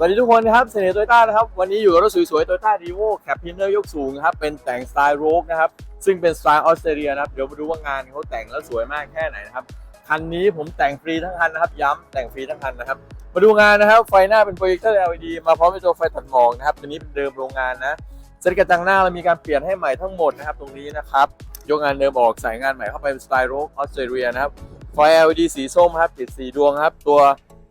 สวัสดีทุกคนนะครับเสน่ห์โตโยต้านะครับ วันนี้อยู่กับรถสวยๆโตโยต้าดีโวแคปพินเนอร์ยกสูงนะครับ เป็นแต่งสไตล์โรกนะครับ ซึ่งเป็นสไตล์ออสเตรเลียนะครับ เดี๋ยวมาดูว่างานเขาแต่งแล้วสวยมากแค่ไหนนะครับ คันนี้ผมแต่งฟรีทั้งคันนะครับ ย้ำแต่งฟรีทั้งคันนะครับ มาดูงานนะครับ ไฟหน้าเป็นโปรเจคเตอร์ LED มาพร้อมกับตัวไฟตัดหมอกนะครับ ตัวนี้เป็นเดิมโรงงานนะเซ็ตกระจังหน้าเรามีการเปลี่ยนให้ใหม่ทั้งหมดนะครับ ตรงนี้นะครับ ยกงานเดิมออกใส่งานใหม่เข้าไปเป็นสไตล์โรกออสเตรเลียนะครับ ไฟ LED สีส้มครับติดสีดวงครับตัว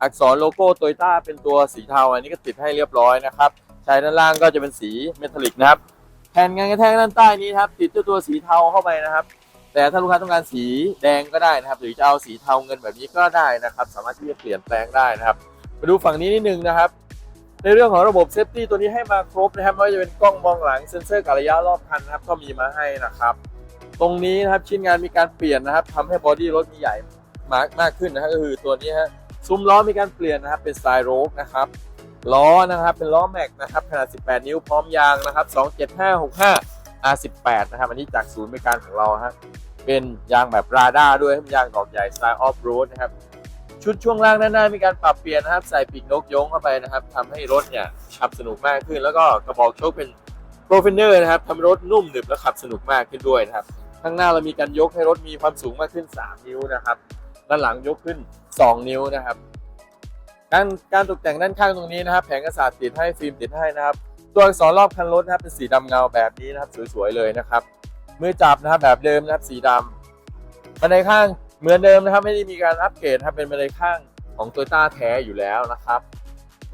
อักษรโลโก้โตโยต้าเป็นตัวสีเทาอันนี้ก็ติดให้เรียบร้อยนะครับชายด้านล่างก็จะเป็นสีเมทัลลิกนะครับแผ่นงานกระแทกด้านใต้นี้ครับติดด้วยตัวสีเทาเข้าไปนะครับ แต่ถ้าลูกค้าต้องการสีแดงก็ได้นะครับ หรือจะเอาสีเทาเงินแบบนี้ก็ได้นะครับ สามารถที่จะเปลี่ยนแปลงได้นะครับมาดูฝั่งนี้นิดนึงนะครับ ในเรื่องของระบบเซฟตี้ตัวนี้ให้มาครบนะครับไม่ว่าจะเป็นกล้องมองหลังเซ็นเซอร์กะระยะรอบคันนะครับ ก็มีมาให้นะครับ ตรงนี้นะครับชิ้นงานมีการเปลี่ยนนะครับทำให้บอดี้รถมีใหญ่มากมากขึ้นนะฮะก็คือตัวนี้ฮะ ซุ้มล้อมีการเปลี่ยนนะครับเป็นสไตล์โรกนะครับล้อนะครับเป็นล้อแม็กนะครับขนาด 18 นิ้วพร้อมยางนะครับ 27565 R18 นะครับอันนี้จากศูนย์บริการของเราฮะเป็นยางแบบราด้าด้วยเป็นยางดอกใหญ่สไตล์ออฟโรดนะครับชุดช่วงล่างด้านหน้ามีการปรับเปลี่ยนนะครับ ใส่ปีกนกยงเข้าไปนะครับทำให้รถเนี่ยขับสนุกมากขึ้น แล้วก็กระบอกโชคเป็นโปรเฟนเนอร์นะครับทำให้รถนุ่มหนึบและขับสนุกมากขึ้นด้วยนะครับข้างหน้าเรามีการยกให้รถมีความสูงมากขึ้น 3 นิ้วนะครับด้านหลังยกขึ้น 2 นิ้วนะครับ การการตกแต่งด้านข้างตรงนี้นะครับ แผงกระสาดติดให้ฟิล์มติดให้นะครับ ตัวอักษรรอบคันรถนะครับเป็นสีดำเงาแบบนี้นะครับ สวยๆเลยนะครับมือจับนะครับแบบเดิมนะครับสีดำบันไดข้างเหมือนเดิมนะครับ ไม่ได้มีการอัปเกรดครับเป็นบันไดข้างของโตโยต้าแท้อยู่แล้วนะครับ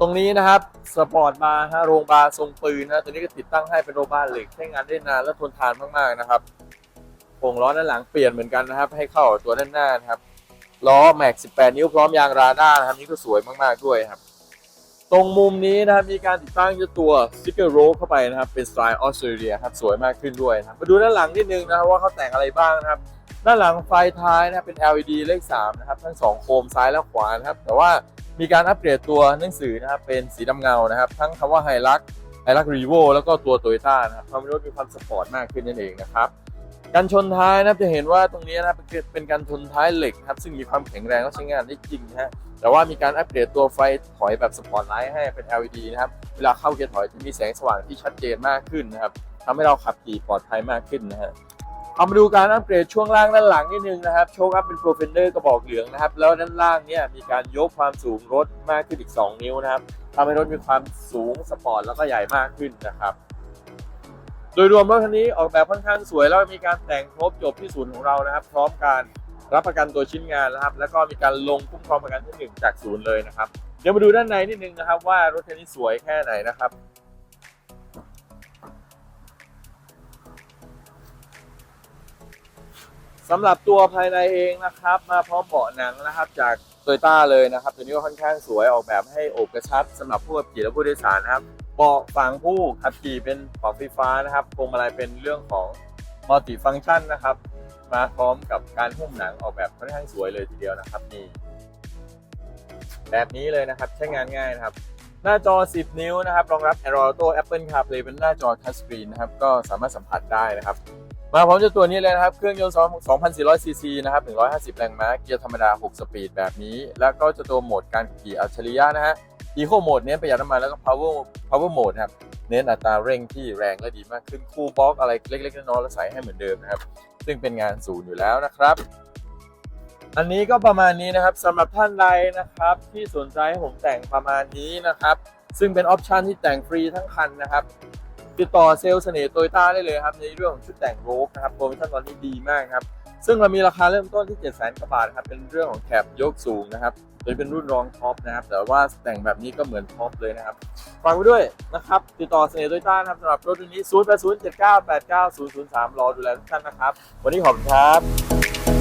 ตรงนี้นะครับสปอร์ตบาร์ฮะโรงบาร์ทรงปืนนะตัวนี้ก็ติดตั้งให้เป็นโรงบาร์เหล็กใช้งานได้นานและทนทานมากๆนะครับโป่งล้อด้านหลังเปลี่ยนเหมือนกันนะครับ ให้เข้าตัวด้านหน้านะครับ ล้อแม็ก 18 นิ้วพร้อมยางราด้านะครับนี่ก็สวยมากๆด้วยครับ ตรงมุมนี้นะครับมีการติดตั้งเจ้าตัวสติกเกอร์โรเข้าไปนะครับ เป็นสไตล์ออสเตรเลียครับสวยมากขึ้นด้วยนะครับมาดูด้านหลังนิดนึงนะครับว่าเขาแต่งอะไรบ้างนะครับ ด้านหลังไฟท้ายนะครับเป็น LED เลข 3 นะครับ ทั้ง 2 โคมซ้ายและขวานะครับ แต่ว่ามีการอัปเกรดตัวหนังสือนะครับเป็นสีดำเงานะครับ ทั้งคำว่าไฮลักไฮลักรีโวแล้วก็ตัวโตโยต้านะครับทำให้รถมีความสปอร์ตมากขึ้นนั่นเองนะครับ การชนท้ายนะครับจะเห็นว่าตรงนี้นะครับเป็นเป็นการชนท้ายเหล็กครับซึ่งมีความแข็งแรงและใช้งานได้จริงนะฮะแต่ว่ามีการอัปเกรดตัวไฟถอยแบบสปอร์ตไลท์ให้เป็น LED นะครับเวลาเข้าเกียร์ถอยจะมีแสงสว่างที่ชัดเจนมากขึ้นนะครับทำให้เราขับขี่ปลอดภัยมากขึ้นนะฮะเอามาดูการอัปเกรดช่วงล่างด้านหลังนิดนึงนะครับโชคอัพเป็นโปรเฟนเดอร์กระบอกเหลืองนะครับแล้วด้านล่างเนี่ยมีการยกความสูงรถมากขึ้นอีก 2 นิ้วนะครับทำให้รถมีความสูงสปอร์ตแล้วก็ใหญ่มากขึ้นนะครับ โดยรวมรถคันนี้ออกแบบค่อนข้างสวยแล้วมีการแต่งครบจบที่ศูนย์ของเรานะครับ พร้อมการรับประกันตัวชิ้นงานนะครับ แล้วก็มีการลงคุ้มครองประกันที่หนึ่งจากศูนย์เลยนะครับ เดี๋ยวมาดูด้านในนิดนึงนะครับ ว่ารถคันนี้สวยแค่ไหนนะครับสำหรับตัวภายในเองนะครับ มาพร้อมเบาะหนังนะครับ จากโตโยต้าเลยนะครับ ตัวนี้ก็ค่อนข้างสวยออกแบบให้โอบกระชับสำหรับผู้ขับขี่และผู้โดยสารนะครับ เบาะฝั่งผู้ขับขี่เป็นเบาะไฟฟ้านะครับพวงมาลัยเป็นเรื่องของมัลติฟัง c t ชันนะครับ มาพร้อมกับการหุ้มหนังออกแบบค่อนข้างสวยเลยทีเดียวนะครับนี่แบบนี้เลยนะครับใช้งานง่ายนะครับ หน้าจอ 10 นิ้วนะครับรองรับ Android Auto Apple CarPlay เป็นหน้าจอ Touch Screen นะครับก็สามารถสัมผัสได้นะครับ มาพร้อมเจ้าตัวนี้เลยนะครับ เครื่องยนต์2,400 ซีซีนะครับ 150 แรงม้าเกียร์ธรรมดา 6 สปีดแบบนี้ แล้วก็จะตัวโหมดการขี่อัจฉริยะนะฮะ Eco Mode เน้นประหยัดน้ำมันแล้วก็ Power Power Mode ครับเน้นอัตราเร่งที่แรงและดีมากขึ้นคู่บล็อกอะไรเล็กๆน้อยๆแล้วใส่ให้เหมือนเดิมนะครับ ซึ่งเป็นงานศูนย์อยู่แล้วนะครับ อันนี้ก็ประมาณนี้นะครับสำหรับท่านใดนะครับ ที่สนใจให้ผมแต่งประมาณนี้นะครับ ซึ่งเป็นออปชันที่แต่งฟรีทั้งคันนะครับติดต่อเซลล์เสน่ห์โตโยต้าได้เลยครับในเรื่องของชุดแต่งโรบนะครับโปรโมชั่นตอนนี้ดีมากครับซึ่งเรามีราคาเริ่มต้นที่ 7 0 0 0 0 0กว่าบาทครับเป็นเรื่องของแคปยกสูงนะครับ โดยเป็นรุ่นรองท็อปนะครับ แต่ว่าแต่งแบบนี้ก็เหมือนท็อปเลยนะครับฝากไว้ด้วยนะครับ ติดต่อเสน่ห์โตโยต้านะครับสำหรับรถรุ่นนี้ 0 8 0 7 9 8 9 0 0 3 รอดูแลทุกท่านนะครับ วันนี้ขอบคุณครับ